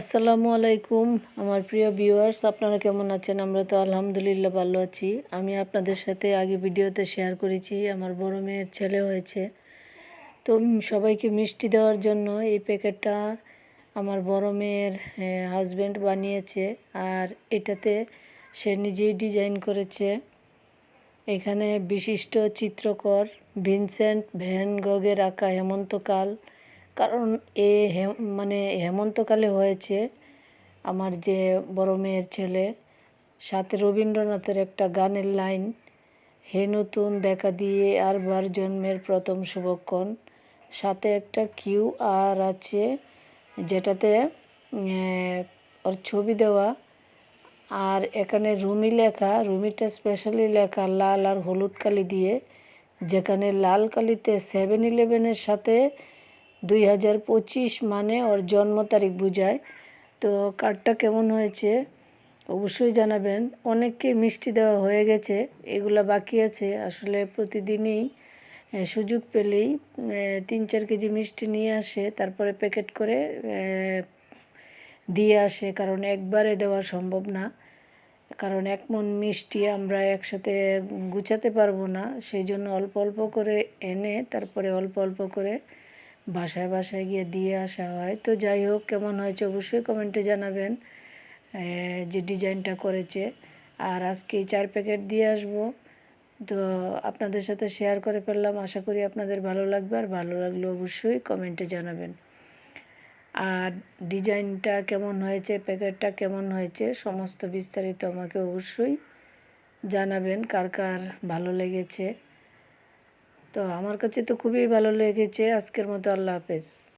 আসসালামু আলাইকুম, আমার প্রিয় ভিউয়ার্স আপনারা কেমন আছেন? আমরা তো আলহামদুলিল্লাহ ভালো আছি। আমি আপনাদের সাথে আগে ভিডিওতে শেয়ার করেছি, আমার বড় মেয়ের ছেলে হয়েছে। তো সবাইকে মিষ্টি দেওয়ার জন্য এই প্যাকেটটা আমার বড় মেয়ের হাজব্যান্ড বানিয়েছে। আর এটাতে সে নিজেই ডিজাইন করেছে। এখানে বিশিষ্ট চিত্রকর ভিনসেন্ট ভ্যান গগের আঁকা হেমন্তকাল। কারণ এ মানে হেমন্তকালে হয়েছে আমার যে বড় মেয়ের ছেলে, সাথে রবীন্দ্রনাথের একটা গানের লাইন, হে নতুন দেখা দিয়ে আর বার জন্মের প্রথম শুভক্ষণ। সাথে একটা কিউ আর আছে, যেটাতে ওর ছবি দেওয়া। আর এখানে রুমি লেখা, রুমিটা স্পেশালি লেখা, লাল আর হলুদ কালি দিয়ে, যেখানে লাল কালিতে সেভেন ইলেভেনের সাথে দুই হাজার পঁচিশ মানে ওর জন্ম তারিখ বোঝায়। তো কার্ডটা কেমন হয়েছে অবশ্যই জানাবেন। অনেককে মিষ্টি দেওয়া হয়ে গেছে, এগুলো বাকি আছে। আসলে প্রতিদিনই সুযোগ পেলেই তিন চার কেজি মিষ্টি নিয়ে আসে, তারপরে প্যাকেট করে দিয়ে আসে। কারণ একবারে দেওয়া সম্ভব না। কারণ এক মন মিষ্টি আমরা একসাথে গুছাতে পারব না। সেই জন্য অল্প অল্প করে এনে, তারপরে অল্প অল্প করে বাসায় বাসায় গিয়ে দিয়ে আসা হয়। তো যাই হোক, কেমন হয়েছে অবশ্যই কমেন্টে জানাবেন যে ডিজাইনটা করেছে। আর আজকে চার প্যাকেট দিয়ে আসব। তো আপনাদের সাথে শেয়ার করে ফেললাম। আশা করি আপনাদের ভালো লাগবে। আর ভালো লাগলে অবশ্যই কমেন্টে জানাবেন। আর ডিজাইনটা কেমন হয়েছে প্যাকেটটা কেমন হয়েছে, সমস্ত বিস্তারিত আমাকে অবশ্যই জানাবেন। কার কার ভালো লেগেছে তো আমার কাছে তো খুবই ভালো লেগেছে। আজকের মতো আল্লাহ হাফেজ।